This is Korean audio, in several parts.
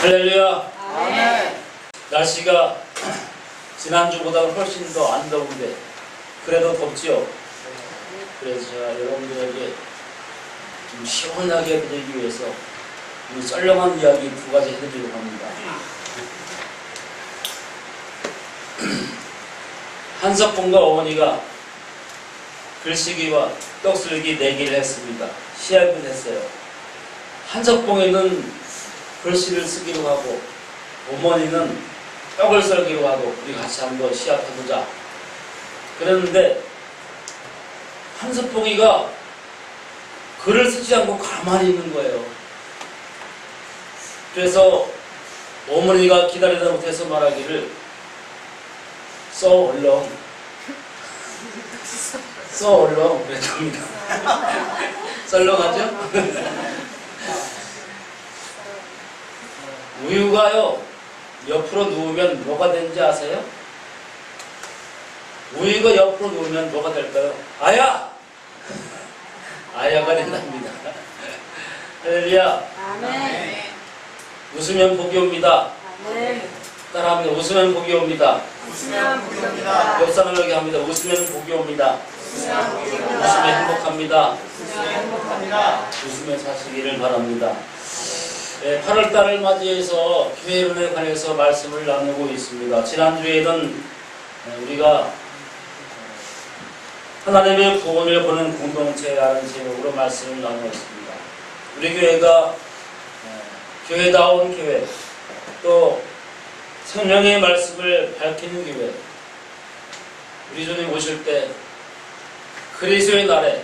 할렐루야. 아멘. 날씨가 지난주보다 훨씬 더 안 더운데 그래도 덥지요. 그래서 제가 여러분들에게 좀 시원하게 해드리기 위해서 이 썰렁한 이야기 두 가지 해드리려고 합니다. 한석봉과 어머니가 글쓰기와 떡슬기 내기를 했습니다. 시합을 했어요. 한석봉에는 글씨를 쓰기로 하고 어머니는 떡을 썰기로 하고 우리 같이 한번 시합해보자. 그랬는데 한석봉이가 글을 쓰지 않고 가만히 있는 거예요. 그래서 어머니가 기다리다 못해서 말하기를 써 얼렁 써 얼렁 그랬답니다. 썰렁하죠? 우유가요 옆으로 누우면 뭐가 되는지 아세요? 우유가 옆으로 누우면 뭐가 될까요? 아야! 아야가 된답니다. 할렐루야. 아멘. 웃으면 복이 옵니다. 아멘. 따라합니다. 웃으면 복이 옵니다. 웃으면 복입니다. 옆 사람에게 합니다. 웃으면 복이 옵니다. 웃으면. 웃으면 행복합니다. 웃으면 행복합니다. 웃으며 사시기를 바랍니다. 네, 8월 달을 맞이해서 교회론에 관해서 말씀을 나누고 있습니다. 지난주에는 어, 우리가 어, 하나님의 구원을 보는 공동체라는 제목으로 말씀을 나누었습니다. 우리 교회가 어, 교회다운 교회 또 성령의 말씀을 밝히는 교회 우리 주님 오실 때 그리스도의 날에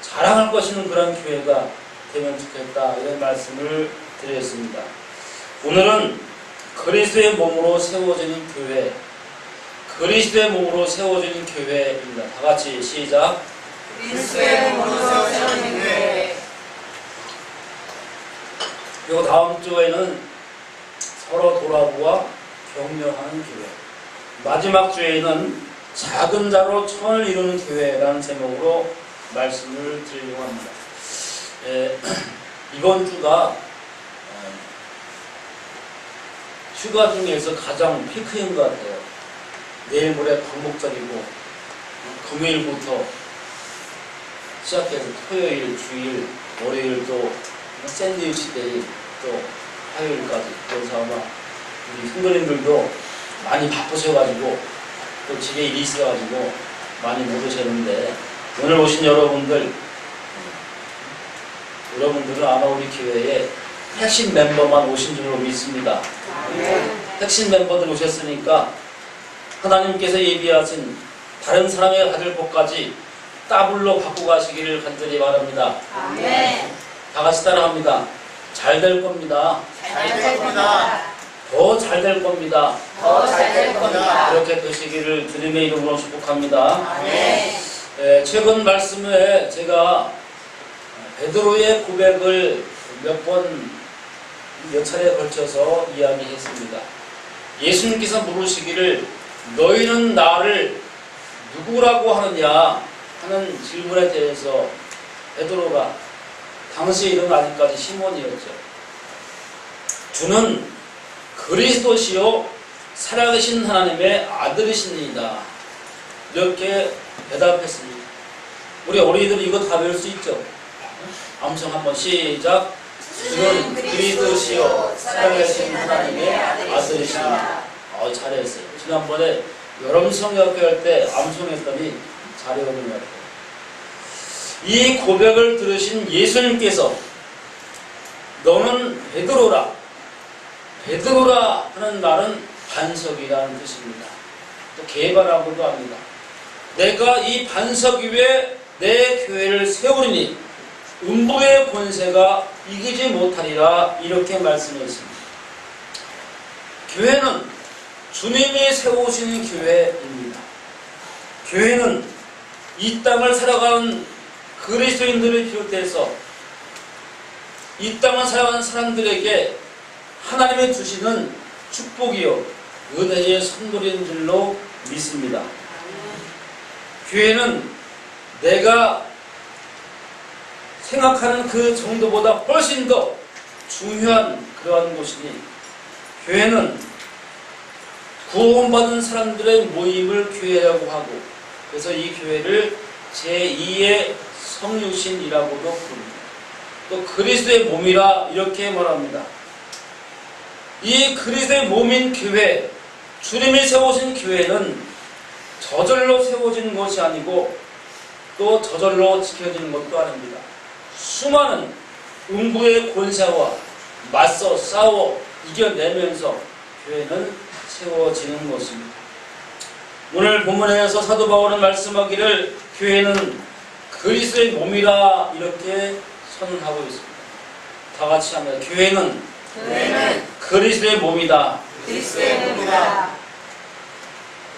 자랑할 것이는 그런 교회가 되면 좋겠다 이런 말씀을 드렸습니다. 오늘은 그리스도의 몸으로 세워지는 교회, 그리스도의 몸으로 세워지는 교회입니다. 다 같이 시작. 그리스도의 몸으로 세워지는 교회. 그리고 다음 주에는 서로 돌아보아 격려하는 교회. 마지막 주에는 작은 자로 천을 이루는 교회라는 제목으로 말씀을 드리려고 합니다. 에, 이번 주가 어, 휴가 중에서 가장 피크인 것 같아요. 내일 모레 광복절이고 금요일부터 시작해서 토요일, 주일, 월요일 또 샌드위치 데이 또 화요일까지 그래서 아마 우리 성도님들도 많이 바쁘셔가지고 또 집에 일이 있어가지고 많이 못 오셨는데 오늘 오신 여러분들 여러분들은 아마 우리 교회에 핵심 멤버만 오신 줄로 믿습니다. 핵심 멤버들 오셨으니까 하나님께서 예비하신 다른 사람의 받을 복까지 더블로 갖고 가시기를 간절히 바랍니다. 아멘. 다 같이 따라합니다. 잘 될 겁니다. 잘 될 겁니다. 더 잘 될 겁니다. 더 잘 될 겁니다. 그렇게 되시기를 주님의 이름으로 축복합니다. 아멘. 에, 최근 말씀에 제가 베드로의 고백을 몇 번, 몇 차례에 걸쳐서 이야기했습니다. 예수님께서 물으시기를 너희는 나를 누구라고 하느냐 하는 질문에 대해서 베드로가 당시 이름 아직까지 시몬이었죠. 주는 그리스도시요 살아계신 하나님의 아들이십니다. 이렇게 대답했습니다. 우리 어린이들 이거 다 배울 수 있죠? 암송 한번 시작. 주는 그리스도시요 살아계신 하나님의 아들이십니다. 어, 잘했어요. 지난번에 여름 성역회 할 때 암송했더니 잘해오는 것 같아요. 이 고백을 들으신 예수님께서 너는 베드로라. 베드로라 하는 말은 반석이라는 뜻입니다. 또 개발하고도 합니다. 내가 이 반석 위에 내 교회를 세우리니 음부의 권세가 이기지 못하리라 이렇게 말씀했습니다. 교회는 주님이 세우시는 교회입니다. 교회는 이 땅을 살아가는 그리스도인들을 비롯해서 이 땅을 살아가는 사람들에게 하나님이 주시는 축복이요 은혜의 선물인 줄로 믿습니다. 교회는 내가 생각하는 그 정도보다 훨씬 더 중요한 그러한 곳이니 교회는 구원받은 사람들의 모임을 교회라고 하고 그래서 이 교회를 제2의 성육신이라고도 부릅니다. 또 그리스도의 몸이라 이렇게 말합니다. 이 그리스도의 몸인 교회, 주님이 세우신 교회는 저절로 세워진 것이 아니고 또 저절로 지켜지는 것도 아닙니다. 수많은 음부의 권세와 맞서 싸워 이겨내면서 교회는 세워지는 것입니다. 오늘 본문에서 사도 바울은 말씀하기를 교회는 그리스도의 몸이라 이렇게 선언하고 있습니다. 다 같이 합니다. 교회는 교회는 그리스도의 몸이다. 그리스도의 몸이다.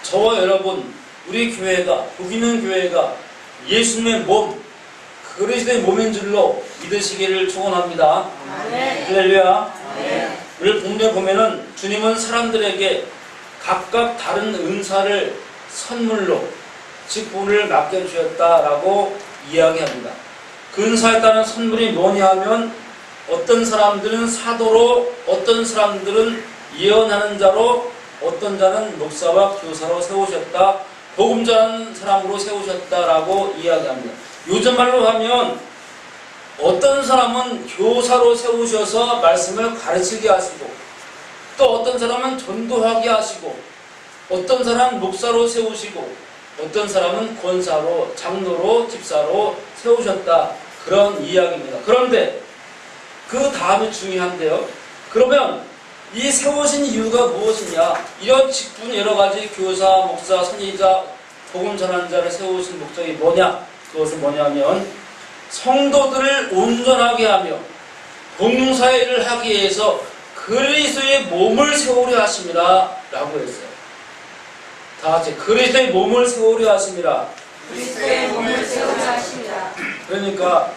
저와 여러분, 우리 교회가, 우기는 교회가 예수님의 몸, 그리스도의 몸인 줄로 믿으시기를 축원합니다. 아멘. 할렐루야. 아멘. 오늘 본문에 보면은 주님은 사람들에게 각각 다른 은사를 선물로 직분을 맡겨주셨다라고 이야기합니다. 그 은사에 따른 선물이 뭐냐 하면 어떤 사람들은 사도로, 어떤 사람들은 예언하는 자로, 어떤 자는 목사와 교사로 세우셨다, 복음 전하는 사람으로 세우셨다라고 이야기합니다. 요즘 말로 하면 어떤 사람은 교사로 세우셔서 말씀을 가르치게 하시고 또 어떤 사람은 전도하게 하시고 어떤 사람은 목사로 세우시고 어떤 사람은 권사로 장로로 집사로 세우셨다 그런 이야기입니다. 그런데 그 다음이 중요한데요. 그러면 이 세우신 이유가 무엇이냐? 이런 직분 여러 가지 교사, 목사, 선지자, 복음 전환자를 세우신 목적이 뭐냐? 그것은 뭐냐면 성도들을 온전하게 하며 공사일을 하기 위해서 그리스도의 몸을 세우려 하심이라 라고 했어요. 다 같이 그리스도의 몸을 세우려 하심이라. 그리스도의 몸을 세우려 하십니다. 그러니까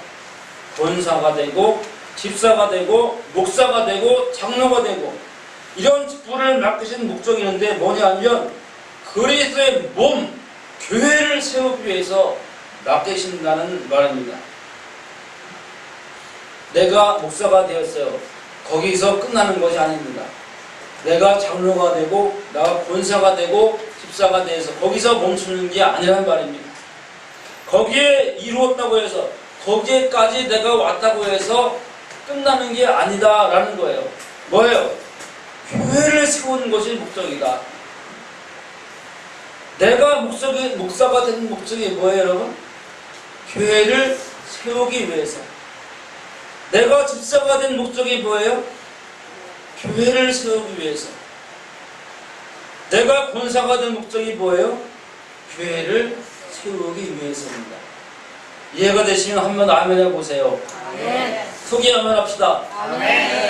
권사가 되고 집사가 되고 목사가 되고 장로가 되고 이런 직분을 맡기신 목적이 있는데 뭐냐면 그리스도의 몸 교회를 세우기 위해서 맡기신다는 말입니다. 내가 목사가 되었어요. 거기서 끝나는 것이 아닙니다. 내가 장로가 되고 내가 권사가 되고 집사가 돼서 거기서 멈추는 게 아니라는 말입니다. 거기에 이루었다고 해서 거기에까지 내가 왔다고 해서 끝나는 게 아니다라는 거예요. 뭐예요? 교회를 세우는 것이 목적이다. 내가 목적이, 목사가 된 목적이 뭐예요, 여러분? 교회를 세우기 위해서. 내가 집사가 된 목적이 뭐예요? 교회를 세우기 위해서. 내가 권사가 된 목적이 뭐예요? 교회를 세우기 위해서입니다. 이해가 되시면 한번 아멘 해보세요. 아멘. 소개 한번 합시다. 아멘.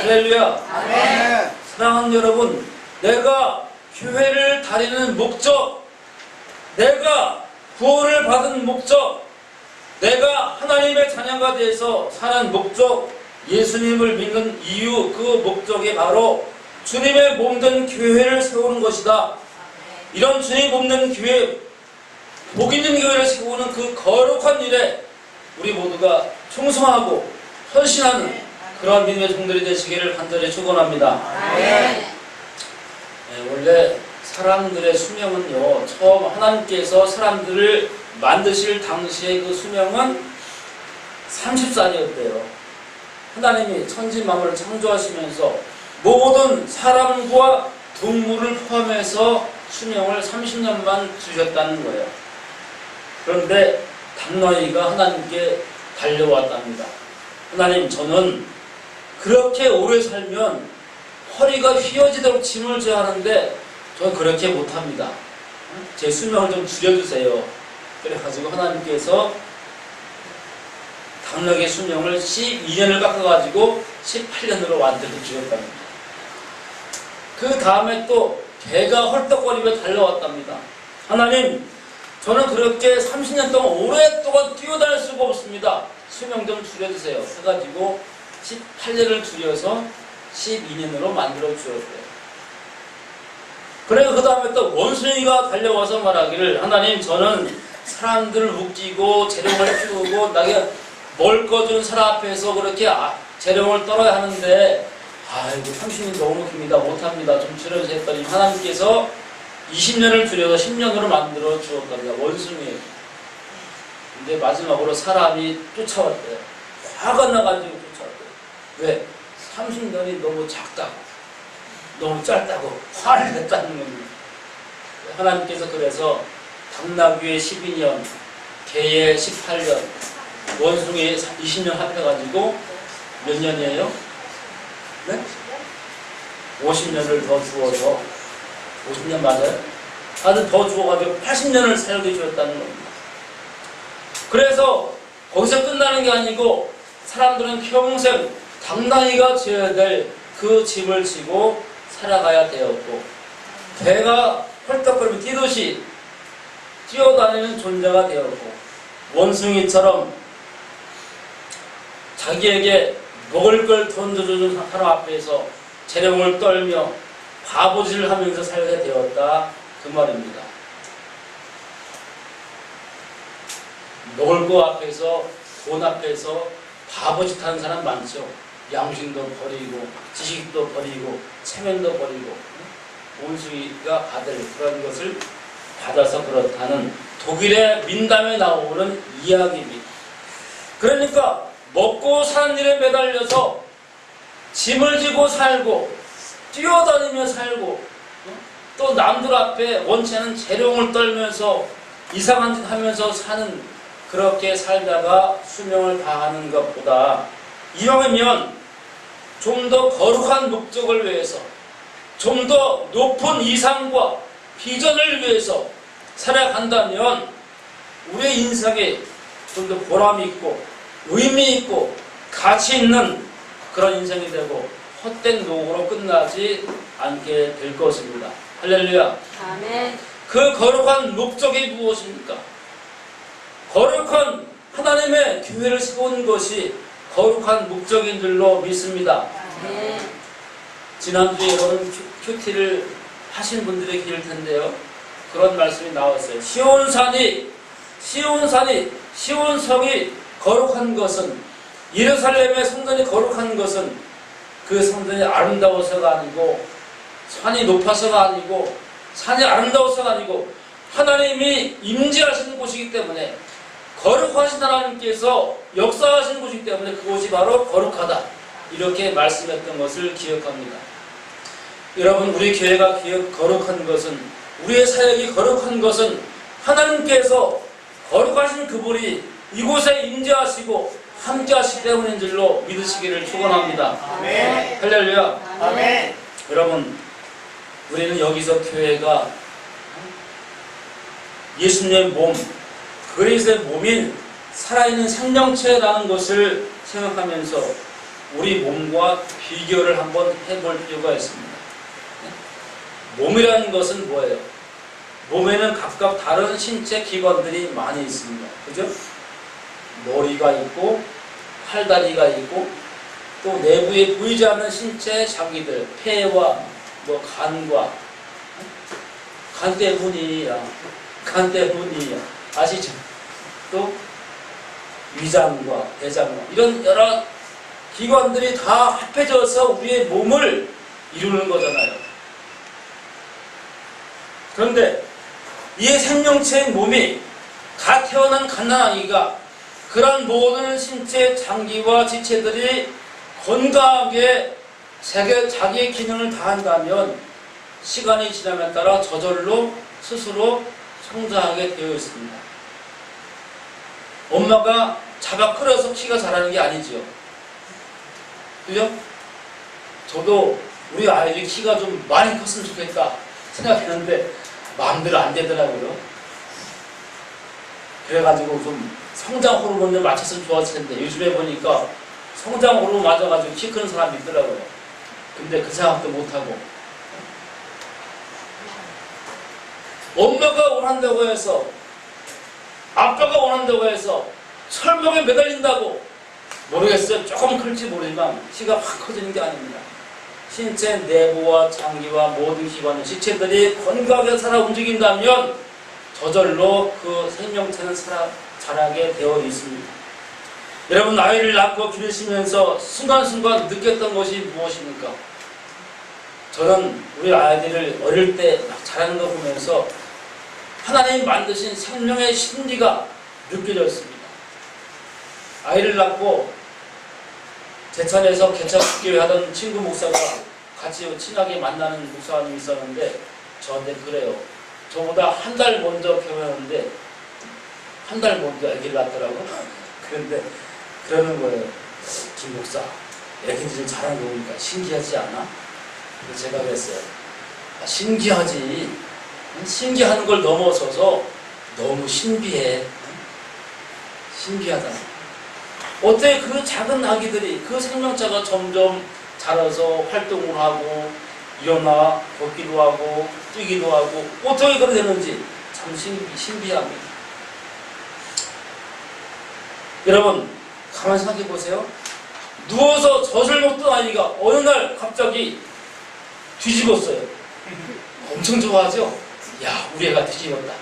할렐루야. 아멘. 사랑하는 여러분, 내가 교회를 다니는 목적, 내가 구원을 받은 목적, 내가 하나님의 자녀가 돼서 사는 목적, 예수님을 믿는 이유, 그 목적이 바로 주님의 몸된 교회를 세우는 것이다. 이런 주님 몸된 교회, 복 있는 교회를 세우는 그 거룩한 일에 우리 모두가 충성하고 헌신하는 그런 믿음의 종들이 되시기를 간절히 축원합니다. 네, 원래 사람들의 수명은요, 처음 하나님께서 사람들을 만드실 당시의 그 수명은 30살이었대요. 하나님이 천지 만물을 창조하시면서 모든 사람과 동물을 포함해서 수명을 30년만 주셨다는 거예요. 그런데 당나이가 하나님께 달려왔답니다. 하나님, 저는 그렇게 오래 살면 허리가 휘어지도록 짐을 져야 하는데 저는 그렇게 못합니다. 제 수명을 좀 줄여주세요. 그래가지고 하나님께서 당나귀의 수명을 12년을 깎아가지고 18년으로 만들어 주셨답니다. 그 다음에 또 개가 헐떡거리며 달려왔답니다. 하나님, 저는 그렇게 30년 동안 오랫동안 뛰어다닐 수가 없습니다. 수명 좀 줄여주세요. 해가지고 18년을 줄여서 12년으로 만들어 주었대요. 그래서 그 다음에 또 원숭이가 달려와서 말하기를 하나님 저는 사람들을 웃기고 재령을 피우고 나게 먹을 거준 사람 앞에서 그렇게 아- 재령을 떨어야 하는데 아이고 30년이 너무 깁니다. 못합니다. 좀 줄여주세요 했더니 하나님께서 20년을 줄여서 10년으로 만들어 주었답니다. 원숭이에요. 근데 마지막으로 사람이 쫓아왔대요. 화가 나가지고 쫓아왔대요. 왜? 30년이 너무 작다고. 너무 짧다고. 화를 냈다는 겁니다. 하나님께서 그래서 당나귀의 12년, 개의 18년, 원숭이 20년 합해가지고 몇 년이에요? 네? 50년을 더 주어서 50년 맞아요? 아주 더 주어가지고 80년을 살게 주었다는 겁니다. 그래서 거기서 끝나는 게 아니고 사람들은 평생 당나귀가 지어야 될 그 짐을 지고 살아가야 되었고 배가 헐떡거리며 뛰듯이 뛰어다니는 존재가 되었고 원숭이처럼 자기에게 먹을 걸 던져주는 사람 앞에서 재령을 떨며 바보질을 하면서 살게 되었다 그 말입니다. 먹을 거 앞에서 돈 앞에서 바보짓 하는 사람 많죠. 양심도 버리고 지식도 버리고 체면도 버리고 원숭이가 받을 그런 것을 받아서 그렇다는 독일의 민담에 나오는 이야기입니다. 그러니까 먹고 사는 일에 매달려서 짐을 지고 살고 뛰어다니며 살고 어? 또 남들 앞에 않은 재롱을 떨면서 이상한 짓 하면서 사는 그렇게 살다가 수명을 다하는 것보다 이왕이면 좀 더 거룩한 목적을 위해서 좀 더 높은 이상과 비전을 위해서 살아간다면 우리의 인생에 좀 더 보람이 있고 의미 있고 가치 있는 그런 인생이 되고 헛된 노고로 끝나지 않게 될 것입니다. 할렐루야. 아멘. 그 거룩한 목적이 무엇입니까? 거룩한 하나님의 교회를 세운 것이 거룩한 목적인 줄로 믿습니다. 아멘. 지난주에 여러분 큐- 큐티를 하신 분들이 계실 텐데요. 그런 말씀이 나왔어요. 시온산이, 시온산이, 시온성이 거룩한 것은, 예루살렘의 성전이 거룩한 것은 그 성전이 아름다워서가 아니고, 산이 높아서가 아니고, 산이 아름다워서가 아니고, 하나님이 임재하시는 곳이기 때문에, 거룩하신 하나님께서 역사하시는 곳이기 때문에 그곳이 바로 거룩하다. 이렇게 말씀했던 것을 기억합니다. 여러분, 우리 교회가 거룩한 것은, 우리의 사역이 거룩한 것은 하나님께서 거룩하신 그분이 이곳에 임재하시고 함께 하시기 때문인 줄로 믿으시기를 축원합니다. 할렐루야. 아멘. 여러분, 우리는 여기서 교회가 예수님의 몸, 그리스도의 몸인 살아있는 생명체라는 것을 생각하면서 우리 몸과 비교를 한번 해볼 필요가 있습니다. 몸이라는 것은 뭐예요? 몸에는 각각 다른 신체 기관들이 많이 있습니다. 그죠? 머리가 있고, 팔다리가 있고, 또 내부에 보이지 않는 신체 장기들, 폐와 뭐 간과 간 때문이야. 간 때문이야. 아시죠? 또 위장과 대장과 이런 여러 기관들이 다 합해져서 우리의 몸을 이루는 거잖아요. 그런데 이 생명체의 몸이 갓 태어난 갓난아기가 그런 모든 신체 장기와 지체들이 건강하게 자기, 자기의 기능을 다한다면 시간이 지남에 따라 저절로 스스로 성장하게 되어 있습니다. 엄마가 잡아 끌어서 키가 자라는 게 아니지요. 그죠? 저도 우리 아이들이 키가 좀 많이 컸으면 좋겠다 생각했는데 마음대로 안 되더라고요. 그래가지고 좀 성장 호르몬을 맞췄으면 좋았을 텐데 요즘에 보니까 성장 호르몬 맞아가지고 키 크는 사람이 있더라고요. 근데 그 생각도 못하고 엄마가 원한다고 해서 아빠가 원한다고 해서 철벽에 매달린다고 모르겠어요. 조금 클지 모르지만 키가 확 커지는 게 아닙니다. 신체 내부와 장기와 모든 기관의 지체들이 건강하게 살아 움직인다면 저절로 그 생명체는 살아, 자라게 되어 있습니다. 여러분 아이를 낳고 기르시면서 순간순간 느꼈던 것이 무엇입니까? 저는 우리 아이들을 어릴 때막 자라는 거 보면서 하나님 만드신 생명의 신비가 느껴졌습니다. 아이를 낳고 제천에서 개척교회 하던 친구 목사가 같이 친하게 만나는 목사님이 있었는데 저한테 그래요. 저보다 한 달 먼저 결혼했는데 한 달 먼저 아기를 낳더라고. 그런데 그러는 거예요. 김 목사, 애기들이 자라는 거 보니까 신기하지 않아? 그래서 제가 그랬어요. 아, 신기하지. 응? 신기하는 걸 넘어서서 너무 신비해. 응? 신기하다. 어떻게 그 작은 아기들이 그 생명체가 점점 자라서 활동을 하고 일어나 걷기도 하고 뛰기도 하고 어떻게 그렇게 되는지 참 신비, 신비합니다. 여러분 가만 생각해 보세요. 누워서 젖을 먹던 아이가 어느 날 갑자기 뒤집었어요. 엄청 좋아하죠? 야, 우리 애가 뒤집었다.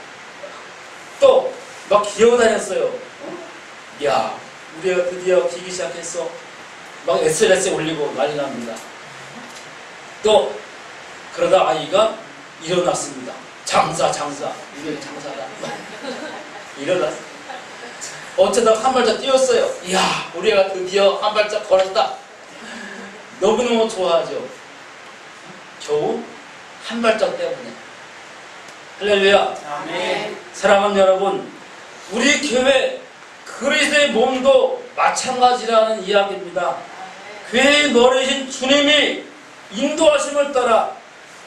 또 막 기어다녔어요. 야, 우리 애가 드디어 기기 시작했어. 막 SNS에 올리고 난리 납니다. 또 그러다 아이가 일어났습니다. 장사, 장사. 이게 장사다. 일어났어. 어쩌다 한 발짝 뛰었어요. 이야, 우리 애가 드디어 한 발짝 걸었다. 너무너무 좋아하죠. 겨우 한 발짝 때문에. 할렐루야. 아멘. 사랑하는 여러분, 우리 교회 그리스도의 몸도 마찬가지라는 이야기입니다. 교회에 머리신 주님이 인도하심을 따라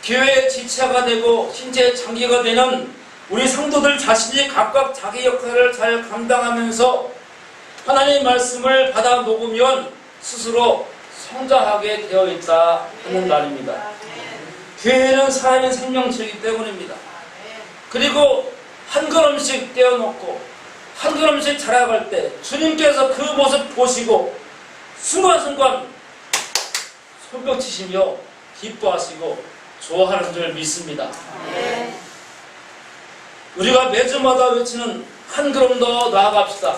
교회의 지체가 되고 신체의 장기가 되는 우리 성도들 자신이 각각 자기 역할을 잘 감당하면서 하나님의 말씀을 받아 먹으면 스스로 성장하게 되어 있다 하는 말입니다. 교회는 사람의 생명체이기 때문입니다. 그리고 한 걸음씩 떼어놓고 한 걸음씩 자라갈 때 주님께서 그 모습 보시고 순간순간 손뼉치시며 기뻐하시고 좋아하는 줄 믿습니다. 아멘. 우리가 매주마다 외치는 한 걸음 더 나아갑시다.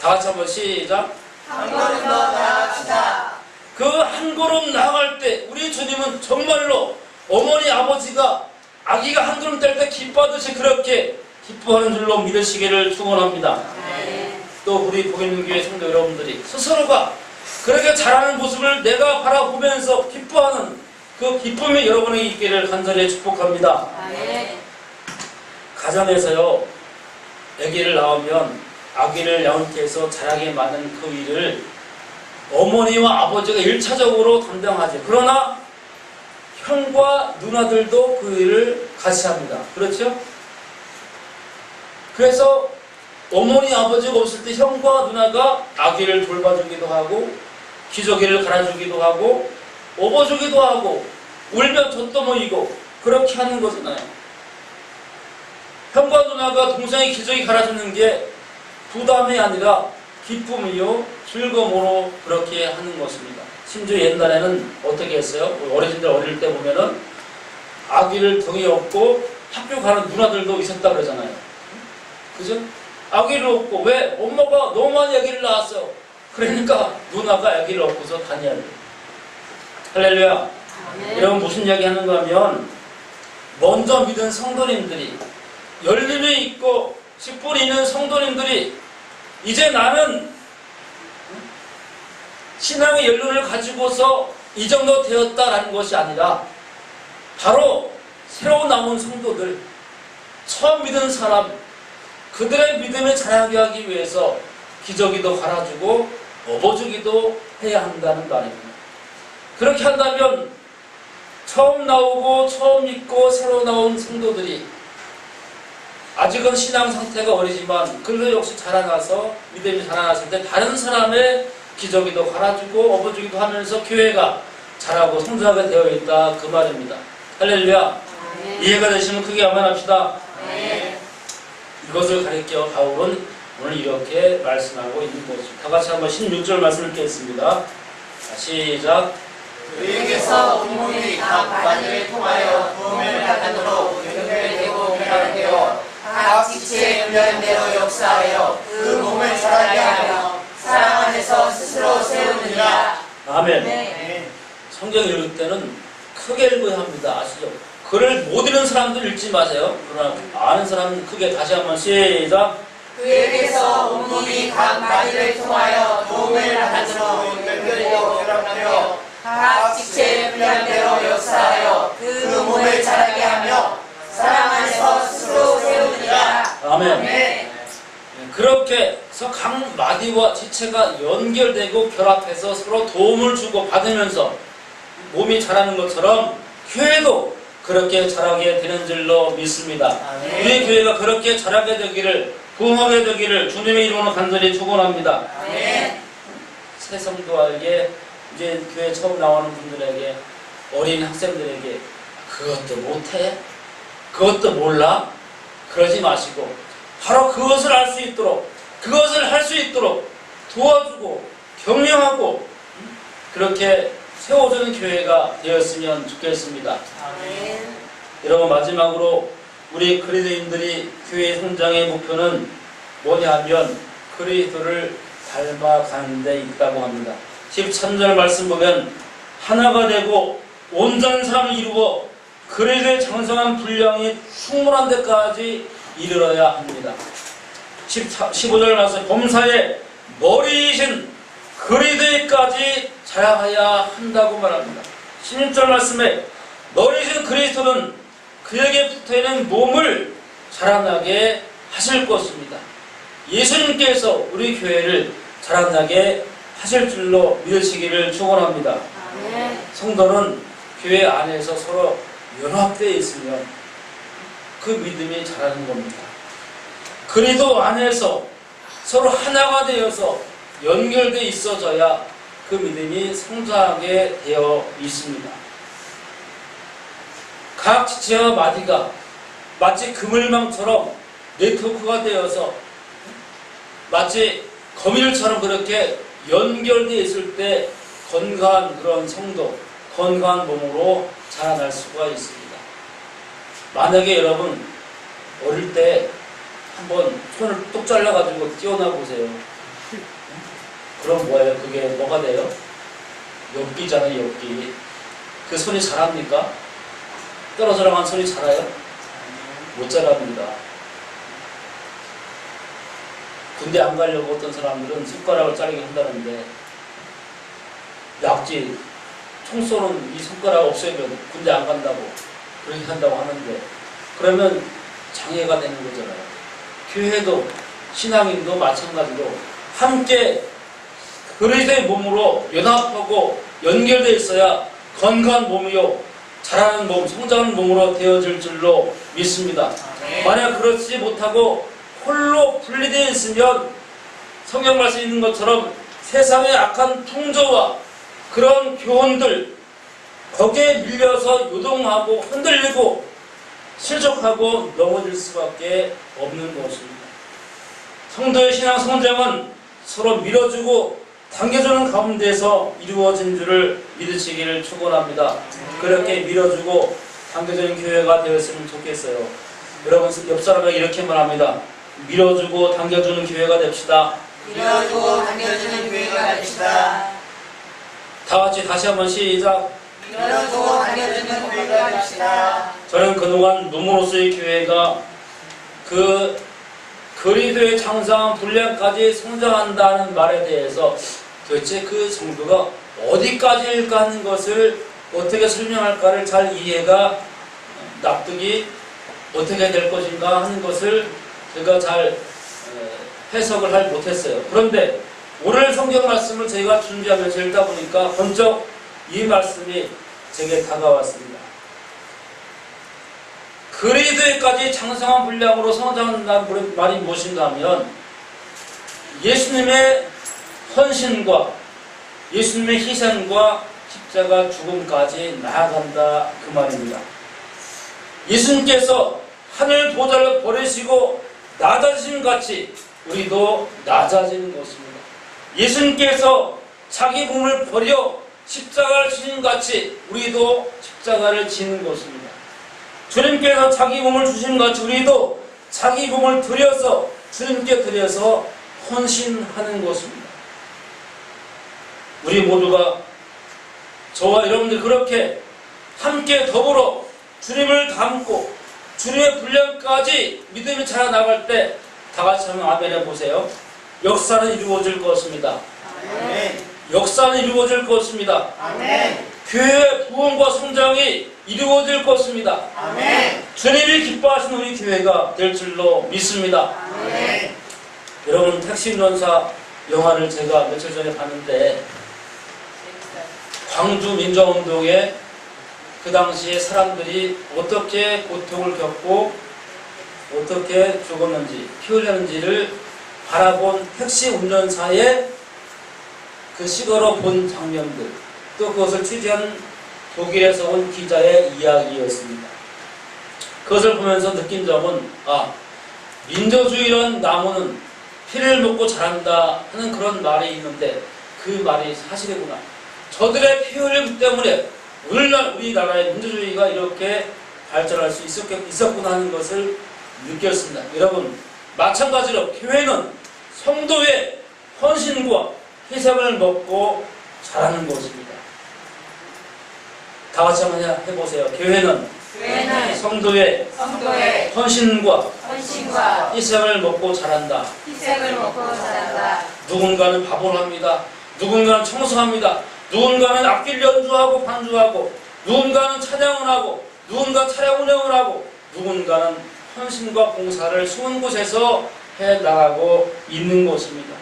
다 같이 한번 시작. 한 걸음 더 나아갑시다. 그 한 걸음 나아갈 때 우리 주님은 정말로 어머니 아버지가 아기가 한 걸음 뗄 때 기뻐하듯이 그렇게 기뻐하는 줄로 믿으시기를 축원합니다. 아멘. 또 우리 복인교회 성도 여러분들이 스스로가 그렇게 잘하는 모습을 내가 바라보면서 기뻐하는 그 기쁨이 여러분에게 있기를 간절히 축복합니다. 아멘. 가정에서요, 아기를 낳으면 아기를 양육해서 자라게 만든 그 일을 어머니와 아버지가 일차적으로 담당하죠. 그러나 형과 누나들도 그 일을 같이 합니다. 그렇죠? 그래서 어머니 아버지가 없을 때 형과 누나가 아기를 돌봐주기도 하고 기저귀를 갈아주기도 하고 업어주기도 하고 울면 젖도 모이고 그렇게 하는 거잖아요. 형과 누나가 동생의 기저귀 갈아주는 게 부담이 아니라 기쁨이요 즐거움으로 그렇게 하는 것입니다. 심지어 옛날에는 어떻게 했어요? 어르신들 어릴 때 보면은 아기를 등에 업고 학교 가는 누나들도 있었다 그러잖아요. 그죠? 아기를 업고 왜? 엄마가 너무 많이 아기를 낳았어. 그러니까 누나가 아기를 다녀야 돼. 할렐루야. 아멘. 여러분 무슨 이야기 하는가 하면 먼저 믿은 성도님들이 열림이 있고 직분이 있는 성도님들이 이제 나는 신앙의 연륜을 가지고서 이 정도 되었다라는 것이 아니라 바로 새로 나온 성도들 처음 믿은 사람 그들의 믿음을 자라게 하기 위해서 기저귀도 갈아주고 업어주기도 해야 한다는 말입니다. 그렇게 한다면 처음 나오고 처음 믿고 새로 나온 성도들이 아직은 신앙 상태가 어리지만 그들 역시 자라나서 믿음이 자라났을 때 다른 사람의 기저귀도 갈아주고 업어주기도 하면서 교회가 자라고 성장하게 되어 있다 그 말입니다. 할렐루야. 아멘. 이해가 되시면 크게 아멘합시다. 아멘. 이것을 가리켜 바울은 오늘 이렇게 말씀하고 있는 것입니다. 다 같이 한번 16절 말씀 읽겠습니다. 자, 시작. 주님께서 온 몸이 각 바디를 통하여 도움을 받으므로 연결되고 변화되어 각 지체의 연결대로 역사하여 그 몸을 자라게 하며 사랑하는 안에서 스스로 세우느니라. 아멘. 네. 성경 읽을 때는 크게 읽어야 합니다. 아시죠? 글을 못 읽는 사람들 읽지 마세요. 그러나 아는 사람은 크게 다시 한번 시작. 그에게서 온몸이 각 마디를 통하여 도움을 받으러 연결되고 결합하며 각 지체의 분량대로 역사하여 그 몸을 자라게 하며 사랑 안에서 스스로 세우느니라. 아멘. 네. 그렇게 해서 각 마디와 지체가 연결되고 결합해서 서로 도움을 주고 받으면서 몸이 자라는 것처럼 교회도 그렇게 자라게 되는 줄로 믿습니다. 우리 교회가 그렇게 자라게 되기를 부흥하게 되기를 주님의 이름으로 간절히 축원합니다. 아멘. 새 성도에게 이제 교회 처음 나오는 분들에게 어린 학생들에게 그것도 못해? 그것도 몰라? 그러지 마시고 바로 그것을 알 수 있도록 그것을 할 수 있도록 도와주고 격려하고 음, 그렇게 세워주는 교회가 되었으면 좋겠습니다. 아멘. 여러분 마지막으로 우리 그리스도인들이 교회 성장의 목표는 뭐냐면 그리스도를 닮아가는 데 있다고 합니다. 13절 말씀 보면 하나가 되고 온전한 사람을 이루어 그리스도의 장성한 분량이 충분한 데까지 이르러야 합니다. 14, 15절 말씀 범사의 머리이신 그리스도에까지 자라야 한다고 말합니다. 16절 말씀에 머리이신 그리스도는 그에게 붙어있는 몸을 자라나게 하실 것입니다. 예수님께서 우리 교회를 자라나게 하실 줄로 믿으시기를 축원합니다. 성도는 교회 안에서 서로 연합되어 있으면 그 믿음이 자라는 겁니다. 그리도 안에서 서로 하나가 되어서 연결되어 있어져야 그 믿음이 성장하게 되어 있습니다. 각 지체와 마디가 마치 그물망처럼 네트워크가 되어서 마치 거미줄처럼 그렇게 연결되어 있을 때 건강한 그런 성도, 건강한 몸으로 자라날 수가 있습니다. 만약에 여러분 어릴 때 한번 손을 똑 잘라가지고 띄워놔 보세요. 그럼 뭐예요? 그게 뭐가 돼요? 엽기잖아요, 엽기. 그 손이 자랍니까? 떨어져 나간 손이 자라요? 못 자랍니다. 군대 안 가려고 어떤 사람들은 손가락을 자르게 한다는데 약지 총 쏘는 이 손가락 없애면 군대 안 간다고 그렇게 한다고 하는데 그러면 장애가 되는 거잖아요. 교회도 신앙인도 마찬가지로 함께 그리스도의 몸으로 연합하고 연결되어 있어야 건강한 몸이요 자라는 몸, 성장하는 몸으로 되어질 줄로 믿습니다. 만약 그렇지 못하고 홀로 분리되어 있으면 성경 말씀 있는 것처럼 세상의 악한 풍조와 그런 교훈들 거기에 밀려서 요동하고 흔들리고 실족하고 넘어질 수밖에 없는 것입니다. 성도의 신앙 성장은 서로 밀어주고 당겨주는 가운데서 이루어진 줄을 믿으시기를 축원합니다. 그렇게 밀어주고 당겨주는 교회가 되었으면 좋겠어요. 여러분 옆 사람에게 이렇게 말합니다. 밀어주고 당겨주는 교회가 됩시다. 밀어주고 당겨주는 교회가 됩시다. 다 같이 다시 한번 시작. 밀어주고 당겨주는 교회가 됩시다. 저는 그동안 누모로서의 교회가 그 그리스도의 장성한 분량까지 성장한다는 말에 대해서 도대체 그 정도가 어디까지일까 하는 것을 어떻게 설명할까를 잘 이해가 납득이 어떻게 될 것인가 하는 것을 제가 잘 에, 해석을 할 못했어요. 그런데 오늘 성경 말씀을 저희가 준비하면서 읽다 보니까 번쩍 이 말씀이 제게 다가왔습니다. 그리스도에까지 장성한 분량으로 성장한다는 말이 무엇인가 하면 예수님의 헌신과 예수님의 희생과 십자가 죽음까지 나아간다 그 말입니다. 예수님께서 하늘 보좌를 버리시고 낮아진 같이 우리도 낮아지는 것입니다. 예수님께서 자기 몸을 버려 십자가를 지는 같이 우리도 십자가를 지는 것입니다. 주님께서 자기 몸을 주신 같이 우리도 자기 몸을 들여서 주님께 드려서 헌신하는 것입니다. 우리 모두가 저와 여러분들 그렇게 함께 더불어 주님을 닮고 주님의 분량까지 믿음이 자라나갈 때 다 같이 한번 아멘 해보세요. 역사는 이루어질 것입니다. 아멘. 역사는 이루어질 것입니다. 아멘. 교회의 부흥과 성장이 이루어질 것입니다. 아멘. 주님이 기뻐하시는 우리 교회가 될 줄로 믿습니다. 아멘. 여러분 택시 운전사 영화를 제가 며칠 전에 봤는데 광주 민주화운동에 그 당시에 사람들이 어떻게 고통을 겪고 어떻게 죽었는지 피 흘렸는지를 바라본 택시 운전사의 그 시거로 본 장면들 또 그것을 취재한 독일에서 온 기자의 이야기였습니다. 그것을 보면서 느낀 점은 아 민주주의란 나무는 피를 먹고 자란다 하는 그런 말이 있는데 그 말이 사실이구나. 저들의 피 흘림 때문에 오늘날 우리나라의 민주주의가 이렇게 발전할 수 있었겠, 있었구나 하는 것을 느꼈습니다. 여러분, 마찬가지로 교회는 성도의 헌신과 희생을 먹고 자라는 것입니다. 다 같이 한번 해- 해보세요. 교회는 교회는 성도의 성도의 헌신과 헌신과 희생을 먹고 자란다. 희생을 먹고 자란다. 누군가는 밥을 합니다. 누군가는 청소합니다. 누군가는 악기를 연주하고 반주하고 누군가는 찬양을 하고 누군가 차량 운영을 하고 누군가는 헌신과 봉사를 수은 곳에서 해 나가고 있는 것입니다.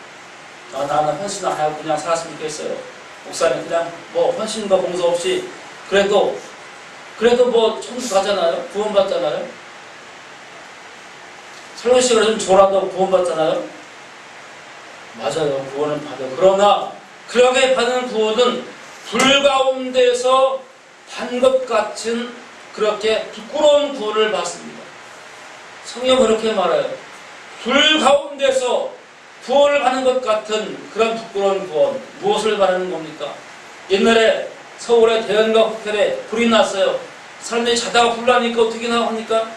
아, 나는 헌신 안 하고 그냥 살았으면 좋겠어요. 목사님 그냥 뭐 헌신과 봉사 없이 그래도 그래도 뭐 천국 가잖아요. 구원 받잖아요. 설원 씨가 좀 졸아도 구원 받잖아요. 맞아요. 구원은 받아. 그러나 그렇게 받은 구원은 불 가운데서 단것 같은 그렇게 부끄러운 구원을 받습니다. 성경 그렇게 말해요. 불 가운데서 구원을 받는 것 같은 그런 부끄러운 구원. 무엇을 말하는 겁니까? 옛날에 서울의 대연가 호텔에 불이 났어요. 사람들이 자다가 불 나니까 어떻게 나옵니까?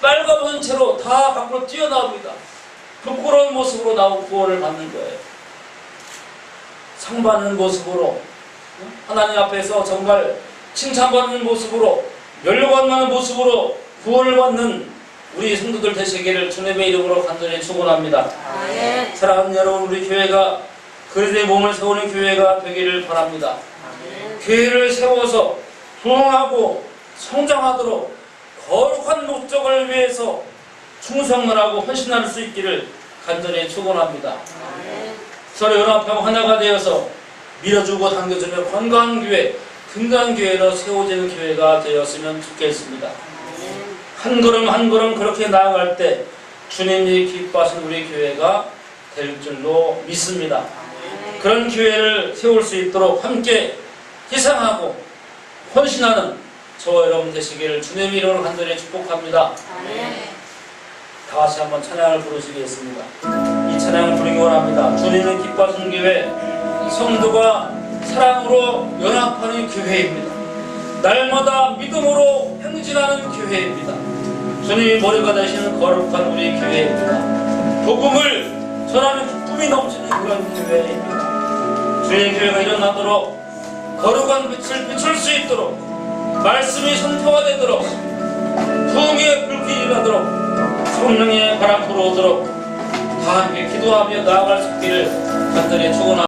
빨가벗은 채로 다 밖으로 뛰어나옵니다. 부끄러운 모습으로 나오고 구원을 받는 거예요. 상 받는 모습으로 하나님 앞에서 정말 칭찬받는 모습으로 연료받는 모습으로 구원을 받는 우리 성도들 되시기를 주님의 이름으로 간절히 축원합니다. 아멘. 사랑하는 여러분 우리 교회가 그리스도의 몸을 세우는 교회가 되기를 바랍니다. 교회를 세워서 부흥하고 성장하도록 거룩한 목적을 위해서 충성을 하고 헌신할 수 있기를 간절히 축원합니다. 서로 연합하고 하나가 되어서 밀어주고 당겨주며 건강한 교회, 건강한 교회로 세워지는 교회가 되었으면 좋겠습니다. 한 걸음 한 걸음 그렇게 나아갈 때 주님이 기뻐하신 우리 교회가 될 줄로 믿습니다. 그런 교회를 세울 수 있도록 함께 희생하고 헌신하는 저와 여러분 되시기를 주님의 이름으로 간절히 축복합니다. 다 같이 한번 찬양을 부르시겠습니다. 이 찬양을 부르기 원합니다. 주님은 기뻐하시는 교회, 성도가 사랑으로 연합하는 교회입니다. 날마다 믿음으로 행진하는 교회입니다. 주님이 머리가 되시는 거룩한 우리 교회입니다. 복음을 전하는 기쁨이 넘치는 그런 교회입니다. 주의 교회가 일어나도록 거룩한 빛을 비출 수 있도록 말씀이 선포가 되도록 부흥의 불길이 일어나도록 성령의 바람 불어오도록 다 함께 기도하며 나아갈 수 있기를 간절히 축원합니다.